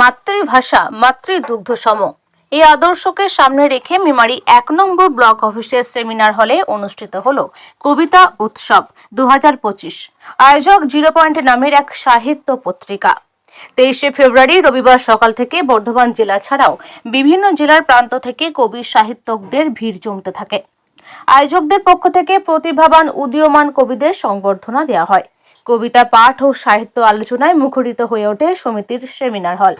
মাতৃভাষা মাতৃদুগ্ধ সম এই আদর্শকে সামনে রেখে মেমারি এক নম্বর ব্লক অফিসের সেমিনার হলে অনুষ্ঠিত হল কবিতা উৎসব দু হাজার পঁচিশ। আয়োজক জিরো পয়েন্ট নামের এক সাহিত্য পত্রিকা। তেইশে ফেব্রুয়ারি রবিবার সকাল থেকে বর্ধমান জেলা ছাড়াও বিভিন্ন জেলার প্রান্ত থেকে কবি সাহিত্যকদের ভিড় জমতে থাকে। আয়োজকদের পক্ষ থেকে প্রতিভাবান, উদীয়মান কবিদের সংবর্ধনা দেওয়া হয়। কবিতা, পাঠ ও সাহিত্য আলোচনায় মুখরিত হয়ে ওঠে সমিতির সেমিনার হল।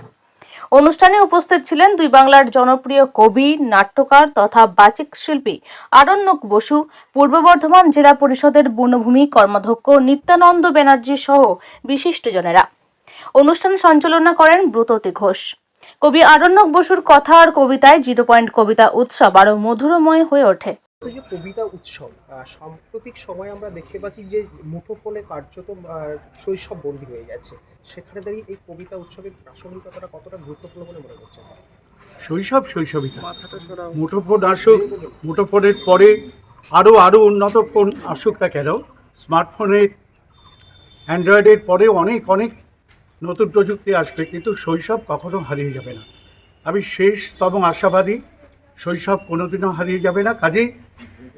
অনুষ্ঠানে উপস্থিত ছিলেন দুই বাংলার জনপ্রিয় কবি, নাট্যকার তথা বাচিক শিল্পী আরণ্যক বসু, পূর্ব বর্ধমান জেলা পরিষদের বনভূমি কর্মাধ্যক্ষ নিত্যানন্দ ব্যানার্জি সহ বিশিষ্টজনেরা। অনুষ্ঠান সঞ্চালনা করেন ব্রততী ঘোষ। কবি আরণ্যক বসুর কথা আর কবিতায় জিরো পয়েন্ট কবিতা উৎসব আরও মধুরময় হয়ে ওঠে। এই যে কবিতা উৎসব আহ, সাম্প্রতিক সময় আমরা দেখতে পাচ্ছি যে মুঠোফোনে কার্যত শৈশব বন্দী হয়ে যাচ্ছে সেখানে দাঁড়িয়ে এই কবিতা উৎসবের প্রাসঙ্গিকতাটা কতটা গুরুত্বপূর্ণ বলে মনে করছে স্যার? শৈশব সরা মুঠোফোন আসুক মুঠোফোনের পরে আরও আরও উন্নত ফোন আসুক না কেন স্মার্টফোনের অ্যান্ড্রয়েডের পরে অনেক অনেক নতুন প্রযুক্তি আসবে কিন্তু শৈশব কখনো হারিয়ে যাবে না। আমি শেষ শেষতম আশাবাদী শৈশব কোনোদিনও হারিয়ে যাবে না। কাজেই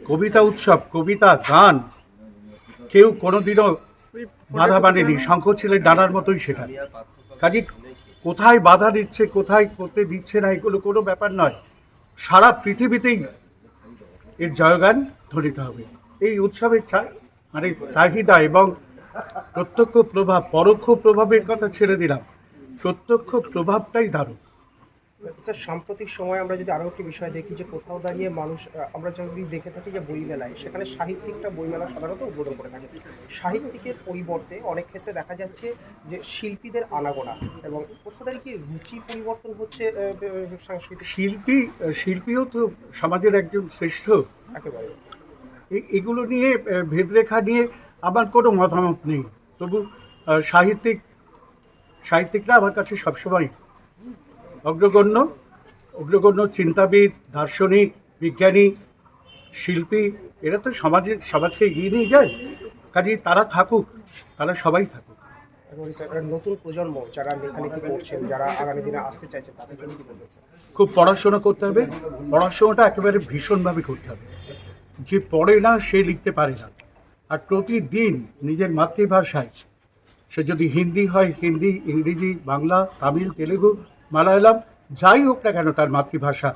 কবিতা উৎসব, কবিতা, গান, কেউ কোনোদিনও বাধা মানেনি শঙ্খ ছিলেন ডানার মতোই সেটা। কাজে, কোথায় বাধা দিচ্ছে, কোথায় করতে দিচ্ছে না, এগুলো কোনো ব্যাপার নয়। সারা পৃথিবীতেই এর জয়গান ধরিতে হবে। এই উৎসবের মানে চাহিদা এবং প্রত্যক্ষ প্রভাব, পরোক্ষ প্রভাবের কথা ছেড়ে দিলাম। প্রত্যক্ষ প্রভাবটাই দারুণ। স্যার সাম্প্রতিক সময় আমরা যদি আরও একটি বিষয় দেখি যে কোথাও দাঁড়িয়ে মানুষ আমরা যদি দেখে থাকি যে বইমেলায় সেখানে সাহিত্যিকটা বইমেলা সাধারণত উদ্বোধন করে থাকে। সাহিত্যিকের পরিবর্তে অনেক ক্ষেত্রে দেখা যাচ্ছে যে শিল্পীদের আনাগোনা এবং কোথাও দাঁড়িয়ে কি রুচি পরিবর্তন হচ্ছে সাংস্কৃতিক? শিল্পী শিল্পীও তো সমাজের একজন শ্রেষ্ঠ। একেবারে। এগুলো নিয়ে ভেদরেখা নিয়ে আমার কোনো মতামত নেই। তবু সাহিত্যিক সাহিত্যিকরা আমার কাছে সবসময় অগ্রগণ্য অগ্রগণ্য চিন্তাবিদ দার্শনিক বিজ্ঞানী শিল্পী এরা তো সমাজে সমাজকে এগিয়ে নিয়ে যায়। কাজেই তারা থাকুক তারা সবাই থাকুক। নতুন প্রজন্ম যারা লেখালেখি করছেন যারা আগামী দিনে আসতে চাইছেন তাদের জন্য খুব পড়াশোনা করতে হবে। পড়াশোনাটা একেবারে ভীষণভাবে করতে হবে। যে পড়ে না সে লিখতে পারে না। আর প্রতিদিন নিজের মাতৃভাষায় সে যদি হিন্দি হয় হিন্দি ইংরেজি বাংলা তামিল তেলেগু মালায়ালাম, যাই হোক না কেন তার মাতৃভাষা।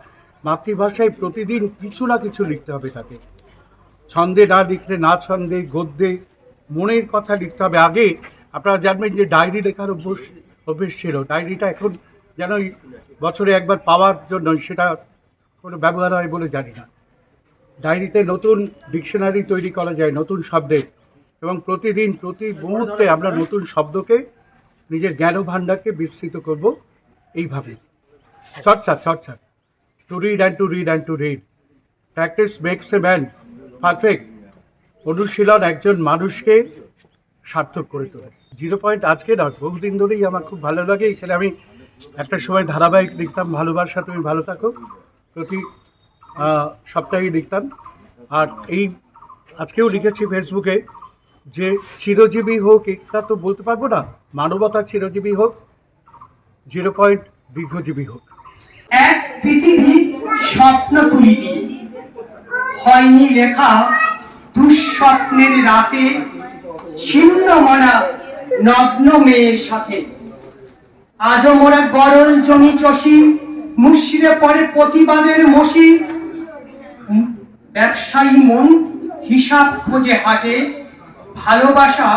মাতৃভাষায় প্রতিদিন কিছু না কিছু লিখতে হবে তাকে। ছন্দে না লিখলে, না ছন্দে, গদ্যে, মনের কথা লিখতে হবে। আগে আপনারা জানবেন যে ডায়েরি লেখার অভ্যাস, অভ্যেস ছিল। ডায়েরিটা এখন যেন বছরে একবার পাওয়ার জন্য সেটা কোনো ব্যবহার হয় বলে জানি না। ডায়েরিতে নতুন ডিকশনারি তৈরি করা যায়, নতুন শব্দের এবং প্রতিদিন, প্রতি মুহূর্তে আমরা নতুন শব্দকে, নিজের জ্ঞান ভাণ্ডারকে বিস্তৃত করব। এইভাবে। চর্চা চর্চা to read and to read and to read practice makes a man perfect অনুশীলন একজন মানুষকে সার্থক করে তোলে। জিরো পয়েন্ট আজকে নয় বহুদিন ধরেই আমার খুব ভালো লাগে। এখানে আমি একটা সময় ধারাবাহিক লিখতাম ভালোবাসা তুমি ভালো থাকো। প্রতি আহ, সপ্তাহেই লিখতাম। আর এই আজকেও লিখেছি ফেসবুকে যে চিরজীবী হোক এটা তো বলতে পারব না। মানবতা চিরজীবী হোক জিরো পয়েন্ট দীর্ঘজীবী হোক। এক পৃথিবী স্বপ্ন তুলি দিয়ে। হয়নি লেখা দুঃস্বপ্নের রাতে ছিন্ন মনা নগ্ন মেয়ের সাথে। আজও মোরা গরল জমি চষি মুশিরে পড়ে প্রতিবাদের মসি ব্যবসায়ী মন হিসাব খোঁজে হাটে, ভালোবাসা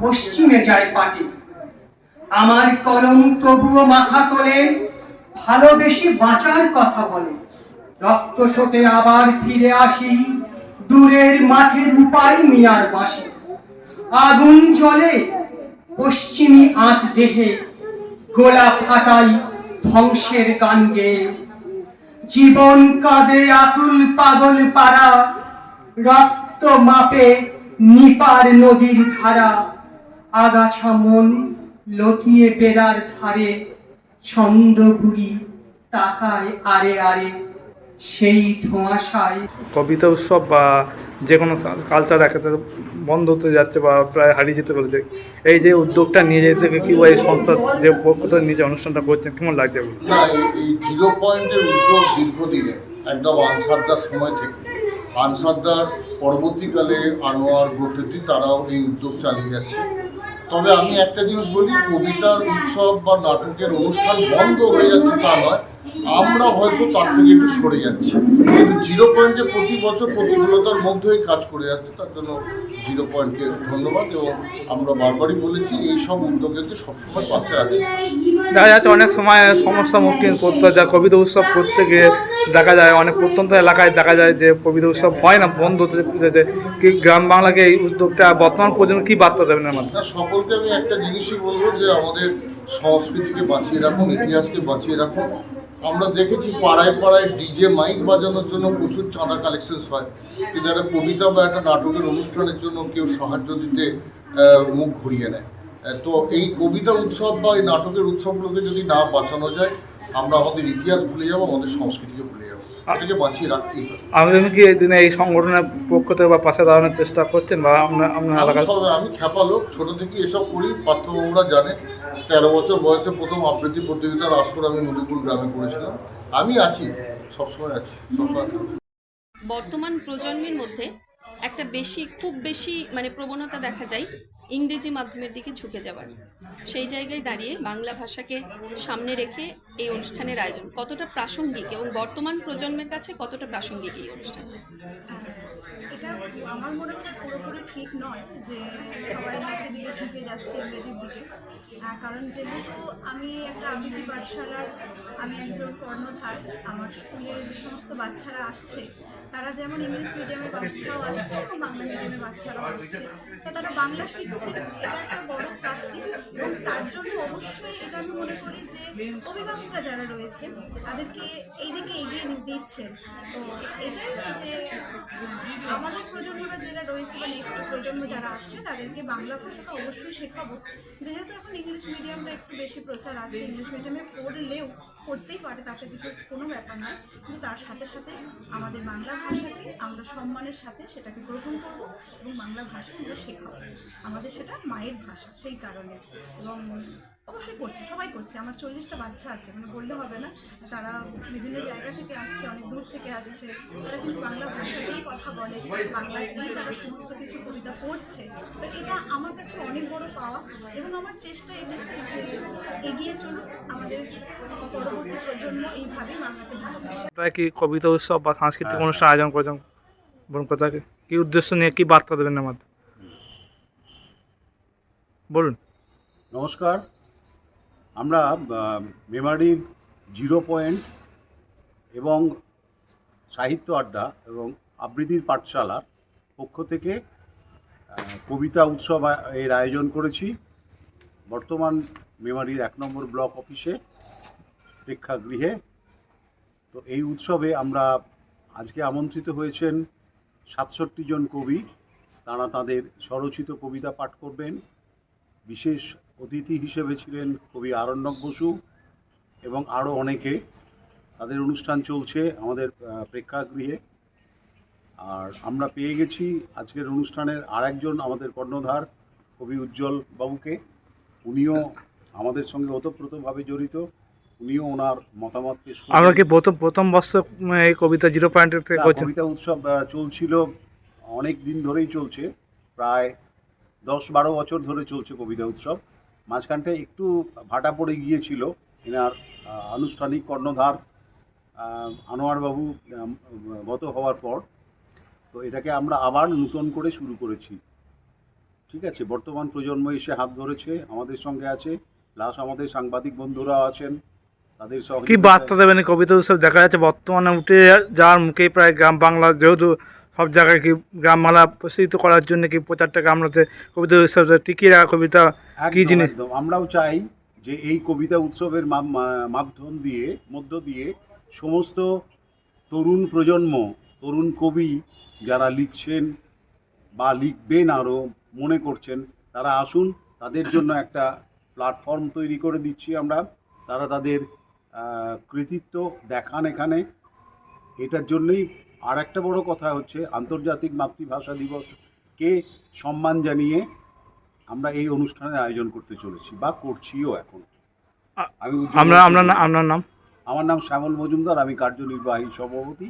পশ্চিমে যায় পাটে। আমার কলম তবুও মাথা তোলে, ভালোবেসে বাঁচার কথা বলে। রক্ত শোতে আবার ফিরে আসি, দূরের মাঠের উপায় মিয়ার বাসি। আগুন জ্বলে, পশ্চিমী আঁচ দেহে, গোলা ফাটাই ধ্বংসের গান গেয়ে। জীবন কাঁদে আকুল পাগল পাড়া, রক্ত মাপে নিপার নদীর ধারা। আগাছা মন লতিয়ে বেড়ার ধারে ছন্দ বুড়ি তাকায় আরে আরে সেই ধোঁয়াশায়। কবিতা উৎসব বা যে কোনো কালচার একেতে বন্ধ হতে যাচ্ছে বা প্রায় হারিয়ে যেতে বলছে। এই যে উদ্যোগটা নিয়ে যেতে কি এই সংস্থা যে পক্ষ থেকে নিজে অনুষ্ঠানটা করছেন কেমন লাগছে? বলুন? না এই জিরো পয়েন্টের উদ্যোগ দীর্ঘদিনে একদম আনসারদার সময় থেকে। আনসারদার পরবর্তীকালে আনোয়ার ভর্তি তারাও এই উদ্যোগ চালিয়ে যাচ্ছে। তবে আমি একটা জিনিস বলি, কবিতার উৎসব বা নাটকের অনুষ্ঠান বন্ধ হয়ে যাচ্ছে তা নয়। আমরা হয়তো তার থেকে একটু সরে যাচ্ছি। কিন্তু জিরো পয়েন্টে প্রতি বছর প্রতিকূলতার মধ্যেই কাজ করে যাচ্ছে তার জন্য জিরো পয়েন্টকে ধন্যবাদ এবং আমরা বারবারই বলেছি এই সব উদ্যোগেতে সবসময় পাশে আছি। দেখা যাচ্ছে অনেক সময় সমস্যার মুখীন করতে হয় যা কবিতা উৎসব গিয়ে দেখা যায় অনেক প্রত্যন্ত এলাকায় দেখা যায় যে কবিতা উৎসব হয় না বন্ধ হতে কি গ্রাম বাংলাকে এই উদ্যোগটা বর্তমান পর্যন্ত কি বার্তা দেবেন মাধ্যমে? সকলকে আমি একটা জিনিসই বলব যে আমাদের সংস্কৃতিকে বাঁচিয়ে রাখুন ইতিহাসকে বাঁচিয়ে রাখুন। আমরা দেখেছি পাড়ায় পাড়ায় ডিজে মাইক বাজানোর জন্য প্রচুর চাঁদা কালেকশনস হয়। কিন্তু একটা কবিতা বা একটা নাটকের অনুষ্ঠানের জন্য কেউ সাহায্য দিতে মুখ ঘুরিয়ে নেয়। তো এই কবিতা উৎসব বা এই নাটকের উৎসবগুলোকে যদি না বাঁচানো যায় আমরা আমাদের ইতিহাস ভুলে যাব আমাদের সংস্কৃতিকে ভুলে যাব। এটাকে বাঁচিয়ে রাখতেই হবে। আপনি কি এই দিনে এই সংগঠনের পক্ষ থেকে বা পাশে দাঁড়ানোর চেষ্টা করছেন বা আপনার আপনার আমি এলাকায় আমি খ্যাপা লোক ছোট থেকে এসব করি পার্থবাবুরা জানে। তেরো বছর বয়সে প্রথম আবৃত্তি প্রতিযোগিতার আসর আমি নদীপুর গ্রামে করেছিলাম। আমি আছি সবসময় আছি সবসময় বর্তমান প্রজন্মের মধ্যে একটা বেশি, খুব বেশি মানে প্রবণতা দেখা যায় ইংরেজি মাধ্যমের দিকে ঝুঁকে যাওয়ার। সেই জায়গায় দাঁড়িয়ে বাংলা ভাষাকে সামনে রেখে এই অনুষ্ঠানের আয়োজন কতটা প্রাসঙ্গিক এবং বর্তমান প্রজন্মের কাছে কতটা প্রাসঙ্গিক এই অনুষ্ঠান? আমার মনে হয় পুরোপুরি ঠিক নয় যে সবাই লেখা দিকে ঝুঁকে যাচ্ছে ইংরেজির দিকে। কারণ যেহেতু আমি একটা আবৃত্তি পাঠশালার, আমি একজন কর্ণধার, আমার স্কুলের যে সমস্ত বাচ্চারা আসছে তারা যেমন ইংলিশ মিডিয়ামের বাচ্চাও আসছে এবং বাংলা মিডিয়ামের বাচ্চারাও আসছে। তো তারা বাংলা শিখছে। এটা একটা বড় প্রাপ্তি। এবং তার জন্য অবশ্যই এটা আমি মনে করি যে অভিভাবকরা যারা রয়েছে তাদেরকে এই দিকে এগিয়ে দিচ্ছেন তো এটাই যে আমাদের প্রজন্মরা যারা রয়েছে বা নেক্সট প্রজন্ম যারা আসছে তাদেরকে বাংলা ভাষাটা অবশ্যই শেখাবো। যেহেতু এখন ইংলিশ মিডিয়ামটা একটু বেশি প্রচার আছে ইংলিশ মিডিয়ামে পড়লেও পড়তেই পারে তাতে কিছু কোনো ব্যাপার নয়। কিন্তু তার সাথে সাথে আমাদের বাংলা ভাষাকে আমরা সম্মানের সাথে সেটাকে গ্রহণ করব এবং বাংলা ভাষা আমরা শেখাবো। আমাদের সেটা মায়ের ভাষা, সেই কারণে। এবং অবশ্যই করছে সবাই করছে। আমার চল্লিশটা বাচ্চা আছে মানে বললে হবে না। তারা বিভিন্ন জায়গা থেকে আসছে অনেক দূর থেকে আসছে। তারা কিন্তু বাংলা ভাষাতেই কথা বলে বাংলাতেই তারা সমস্ত কিছু কবিতা পড়ছে। তো এটা আমার কাছে অনেক বড় পাওয়া এবং আমার চেষ্টা এটা যে এগিয়ে চলুক আমাদের পরবর্তী প্রজন্ম এইভাবেই ভালোবাসে। তাই কি কবিতা উৎসব বা সাংস্কৃতিক অনুষ্ঠান আয়োজন করেছেন? বলুন কথা কি উদ্দেশ্য নিয়ে কি বার্তা দেবেন মাধ্যমে বলুন। নমস্কার। আমরা মেমারির জিরো পয়েন্ট এবং সাহিত্য আড্ডা এবং আবৃত্তির পাঠশালার পক্ষ থেকে কবিতা উৎসব এর আয়োজন করেছি। বর্তমান মেমারির এক নম্বর ব্লক অফিসে প্রেক্ষাগৃহে। তো এই উৎসবে আমরা আজকে আমন্ত্রিত হয়েছেন সাতষট্টি জন কবি। তারা তাদের স্বরচিত কবিতা পাঠ করবেন। বিশেষ অতিথি হিসেবে ছিলেন কবি আরণ্যক বসু এবং আরও অনেকে। তাদের অনুষ্ঠান চলছে আমাদের প্রেক্ষাগৃহে। আর আমরা পেয়ে গেছি আজকের অনুষ্ঠানের আরেকজন আমাদের কর্ণধার কবি উজ্জ্বল বাবুকে। উনিও আমাদের সঙ্গে ওতপ্রোতভাবে জড়িত। উনিও ওনার মতামত পেশ আমরা কি প্রথম প্রথম বর্ষ এই কবিতা জিরো পয়েন্টের থেকে কবিতা উৎসব চলছিল অনেক দিন ধরেই চলছে। প্রায় দশ বারো বছর ধরে চলছে কবিতা উৎসব। মাঝখানটায় একটু ভাটা পড়ে গিয়েছিল। এনার আনুষ্ঠানিক কর্ণধার আনোয়ারবাবু গত হওয়ার পর তো এটাকে আমরা আবার নূতন করে শুরু করেছি। ঠিক আছে, বর্তমান প্রজন্ম এসে হাত ধরেছে, আমাদের সঙ্গে আছে প্লাস আমাদের সাংবাদিক বন্ধুরাও আছেন, তাদের কি বার্তা দেবেন? কবিতা উৎসব দেখা যাচ্ছে, বর্তমানে উঠে যাওয়ার মুখে প্রায় গ্রাম বাংলা, যেহেতু সব জায়গায় কি গ্রাম বাংলা প্রসারিত করার জন্য কি প্রচারটাকে আমরাতে কবিতা উৎসব কি রাখা কবিতা কি জিনিস। আমরাও চাই যে এই কবিতা উৎসবের মাধ্যম দিয়ে মধ্য দিয়ে সমস্ত তরুণ প্রজন্ম তরুণ কবি যারা লিখছেন বা লিখবেন আরও মনে করছেন তারা আসুন তাদের জন্য একটা প্ল্যাটফর্ম তৈরি করে দিচ্ছি আমরা। তারা তাদের কৃতিত্ব দেখান এখানে। এটার জন্যই আর একটা বড় কথা হচ্ছে আন্তর্জাতিক মাতৃভাষা দিবসকে সম্মান জানিয়ে আমরা এই অনুষ্ঠানের আয়োজন করতে চলেছি বা করছিও এখন। আমি আমরা আপনার আপনার নাম? আমার নাম শ্যামল মজুমদার আমি কার্যনির্বাহী সভাপতি।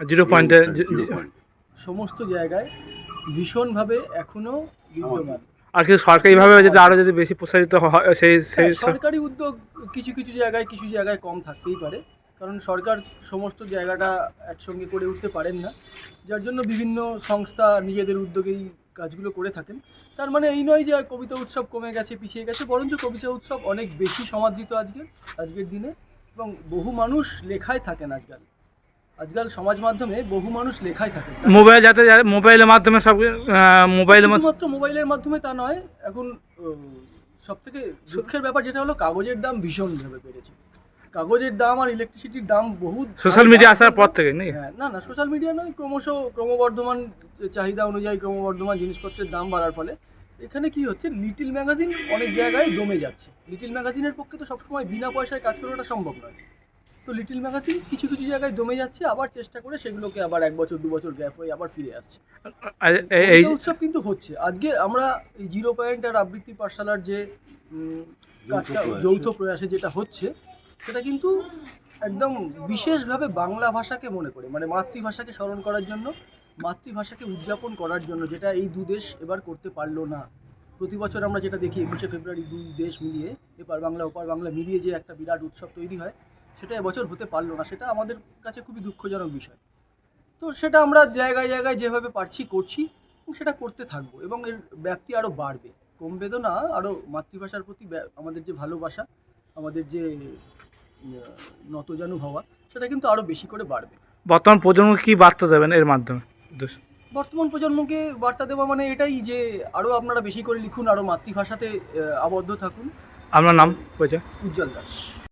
জিরো পয়েন্টে পয়েন্ট। সমস্ত জায়গায় ভীষণভাবে এখনও বিদ্যমান। আর কি সরকারিভাবে যদি আরও যদি বেশি প্রসারিত হয় সেই সেই হ্যাঁ, সরকারি উদ্যোগ কিছু কিছু জায়গায় কিছু জায়গায় কম থাকতেই পারে। কারণ সরকার সমস্ত জায়গাটা একসঙ্গে করে উঠতে পারেন না যার জন্য বিভিন্ন সংস্থা নিজেদের উদ্যোগেই কাজগুলো করে থাকেন। তার মানে এই নয় যে কবিতা উৎসব কমে গেছে পিছিয়ে গেছে বরঞ্চ কবিতা উৎসব অনেক বেশি সমাদৃত আজকে আজকের দিনে এবং বহু মানুষ লেখায় থাকেন আজকাল। আজকাল সমাজ মাধ্যমে বহু মানুষ লেখায় থাকে মোবাইল যাতে মোবাইলের মাধ্যমে সব মোবাইলের শুধুমাত্র মোবাইলের মাধ্যমে তা নয় এখন সব থেকে দুঃখের ব্যাপার যেটা হলো কাগজের দাম ভীষণভাবে বেড়েছে। কাগজের দাম আর ইলেকট্রিসিটির দাম বহু সোশ্যাল মিডিয়া আসার পর থেকে নাকি? হ্যাঁ না না সোশ্যাল মিডিয়া নয় ক্রমশ ক্রমবর্ধমান চাহিদা অনুযায়ী ক্রমবর্ধমান জিনিসপত্রের দাম বাড়ার ফলে এখানে কি হচ্ছে লিটিল ম্যাগাজিন অনেক জায়গায় দমে যাচ্ছে। লিটিল ম্যাগাজিনের পক্ষে তো সবসময় বিনা পয়সায় কাজ করাটা সম্ভব নয়। তো লিটিল ম্যাগাজিন কিছু কিছু জায়গায় দমে যাচ্ছে আবার চেষ্টা করে সেগুলোকে আবার এক বছর দু বছর গ্যাপ হয়ে আবার ফিরে আসছে। এই- এই উৎসব কিন্তু হচ্ছে। আজকে আমরা এই জিরো পয়েন্ট আর আবৃত্তি পাঠশালার যে কাজটা যৌথ প্রয়াসে যেটা হচ্ছে সেটা কিন্তু একদম বিশেষভাবে বাংলা ভাষাকে মনে করে মানে মাতৃভাষাকে স্মরণ করার জন্য, মাতৃভাষাকে উদযাপন করার জন্য, যেটা এই দু দেশ এবার করতে পারল না। প্রতি বছর আমরা যেটা দেখি, একুশে ফেব্রুয়ারি দুই দেশ মিলিয়ে, এপার বাংলা, ওপার বাংলা মিলিয়ে যে একটা বিরাট উৎসব তৈরি হয়, সেটা এবছর হতে পারল না। সেটা আমাদের কাছে খুবই দুঃখজনক বিষয়। তো সেটা আমরা জায়গায় জায়গায় যেভাবে পারছি করছি সেটা করতে থাকব, এবং এর ব্যাপ্তি আরও বাড়বে। কমবে তো না আরও মাতৃভাষার প্রতি আমাদের যে ভালোবাসা, আমাদের যে নতজানু হওয়া সেটা কিন্তু আরও বেশি করে বাড়বে। বর্তমান প্রজন্মকে কি বার্তা দেবেন এর মাধ্যমে? বর্তমান প্রজন্মকে বার্তা দেওয়া মানে এটাই যে আরও আপনারা বেশি করে লিখুন আরও মাতৃভাষাতে আবদ্ধ থাকুন। আপনার নাম উজ্জ্বল দাস।